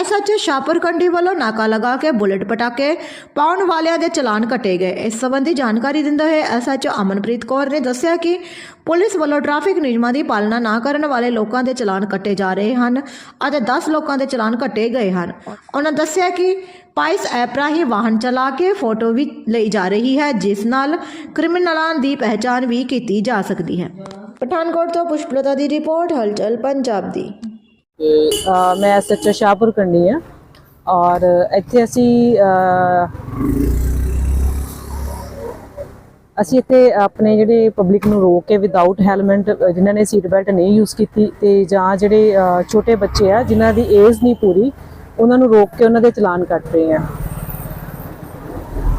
SH Shahpur Kandi ਵੱਲੋਂ ਨਾਕਾ ਲਗਾ ਕੇ ਬੁਲਟ ਪਟਾਕੇ ਪਾਉਣ ਵਾਲਿਆਂ ਦੇ ਚਲਾਨ ਕੱਟੇ ਗਏ। ਇਸ ਸੰਬੰਧੀ ਜਾਣਕਾਰੀ ਦਿੰਦੇ ਹੋਏ ਐਸਐਚ ਅਮਨਪ੍ਰੀਤ ਕੌਰ ਨੇ ਦੱਸਿਆ ਕਿ ਪੁਲਿਸ ਵੱਲੋਂ ਟ੍ਰੈਫਿਕ ਨਿਯਮਾਂ ਦੀ ਪਾਲਣਾ ਨਾ ਕਰਨ ਵਾਲੇ ਲੋਕਾਂ ਦੇ ਚਲਾਨ ਕੱਟੇ ਜਾ ਰਹੇ ਹਨ। ਅਤੇ 10 ਲੋਕਾਂ ਦੇ ਚਲਾਨ ਕੱਟੇ ਗਏ ਹਨ। ਉਹਨਾਂ ਦੱਸਿਆ ਕਿ ਪਾਈਸ ਐਪ ਰਾਹੀਂ ਵਾਹਨ ਚਲਾ ਕੇ ਫੋਟੋ ਵੀ ਲਈ ਜਾ ਰਹੀ ਹੈ, ਜਿਸ ਨਾਲ ਕ੍ਰਿਮੀਨਲਾਂ ਦੀ ਪਹਿਚਾਣ ਵੀ ਕੀਤੀ ਜਾ ਸਕਦੀ ਹੈ। ਪਠਾਨਕੋਟ ਤੋਂ ਪੁਸ਼ਪਲਤਾ ਦੀ ਰਿਪੋਰਟ, ਹਲਚਲ, ਪੰਜਾਬ ਦੀ। ਮੈਂ ਐਸਐਚਓ ਸ਼ਾਹਪੁਰ ਕੰਡੀ ਆ। ਔਰ ਇੱਥੇ ਅਸੀਂ ਅਸੀਂ ਇੱਥੇ ਆਪਣੇ ਜਿਹੜੇ ਪਬਲਿਕ ਨੂੰ ਰੋਕ ਕੇ ਵਿਦਆਊਟ ਹੈਲਮਟ ਜਿਨ੍ਹਾਂ ਨੇ ਸੀਟ ਬੈਲਟ ਨਹੀਂ ਯੂਜ਼ ਕੀਤੀ ਤੇ ਜਾਂ ਜਿਹੜੇ ਛੋਟੇ ਬੱਚੇ ਆ, ਜਿਨ੍ਹਾਂ ਦੀ ਏਜ ਨਹੀਂ ਪੂਰੀ, ਉਹਨਾਂ ਨੂੰ ਰੋਕ ਕੇ ਉਹਨਾਂ ਦੇ ਚਲਾਨ ਕੱਟ ਰਹੇ ਆ।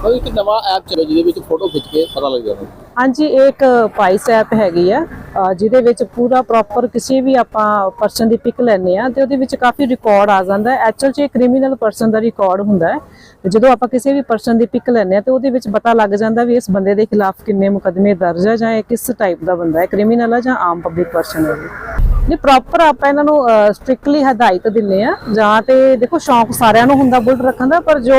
ਉਹ ਇੱਕ ਨਵਾਂ ਐਪ ਚੱਲਿਆ ਜਿਹਦੇ ਵਿੱਚ ਫੋਟੋ ਖਿੱਚ ਕੇ ਪਤਾ ਲੱਗ ਜਾਂਦਾ। ਹਾਂਜੀ ਇੱਕ ਪਾਈਸ ਐਪ ਹੈਗੀ ਆ ਜਿਹਦੇ ਵਿੱਚ ਪੂਰਾ ਪ੍ਰੋਪਰ ਕਿਸੇ ਵੀ ਆਪਾਂ ਪਰਸਨ ਦੀ ਪਿਕ ਲੈਨੇ ਆ ਤੇ ਉਹਦੇ ਵਿੱਚ ਕਾਫੀ ਰਿਕਾਰਡ ਆ ਜਾਂਦਾ ਐਕਚੁਅਲ 'ਚ ਇਹ ਕ੍ਰਿਮੀਨਲ ਪਰਸਨ ਦਾ ਰਿਕਾਰਡ ਹੁੰਦਾ ਹੈ। ਜਦੋਂ ਆਪਾਂ ਕਿਸੇ ਵੀ ਪਰਸਨ ਦੀ ਪਿਕ ਲੈਨੇ ਆ ਤੇ ਉਹਦੇ ਵਿੱਚ ਪਤਾ ਲੱਗ ਜਾਂਦਾ ਵੀ ਇਸ ਬੰਦੇ ਦੇ ਖਿਲਾਫ ਕਿੰਨੇ ਮੁਕਦਮੇ ਦਰਜ ਆ ਜਾਂ ਇਹ ਕਿਸ ਟਾਈਪ ਦਾ ਬੰਦਾ ਹੈ ਕ੍ਰਿਮੀਨਲ ਆ ਜਾਂ ਆਮ ਪਬਲਿਕ ਪਰਸਨ ਹੈ ਜੀ ਪ੍ਰੋਪਰ ਆਪਾਂ ਇਹਨਾਂ ਨੂੰ ਸਟ੍ਰਿਕਟਲੀ ਹਦਾਇਤ ਦਿੰਨੇ ਆ ਜਾਂ ਤੇ ਦੇਖੋ ਸ਼ੌਂਕ ਸਾਰਿਆਂ ਨੂੰ ਹੁੰਦਾ ਬੁਲਟ ਰੱਖਣ ਦਾ, ਪਰ ਜੋ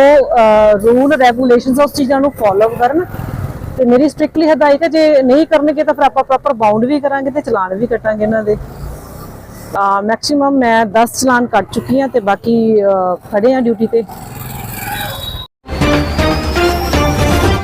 ਰੂਲ ਰੈਗੂਲੇਸ਼ਨਸ ਉਸ ਚੀਜ਼ਾਂ ਨੂੰ ਫੋਲੋ ਕਰਨ ਤੇ ਮੇਰੀ ਸਟ੍ਰਿਕਟਲੀ ਹਦਾਇਤ ਹੈ, ਜੇ ਨਹੀਂ ਕਰਨਗੇ ਤਾਂ ਫਿਰ ਆਪਾਂ ਪ੍ਰੋਪਰ ਬਾਉਂਡ ਵੀ ਕਰਾਂਗੇ ਤੇ ਚਲਾਨ ਵੀ ਕੱਟਾਂਗੇ ਇਹਨਾਂ ਦੇ। ਮੈਕਸਿਮਮ ਮੈਂ 10 ਚਲਾਨ ਕੱਟ ਚੁੱਕੀ ਹਾਂ ਤੇ ਬਾਕੀ ਖੜੇ ਆ ਡਿਊਟੀ ਤੇ।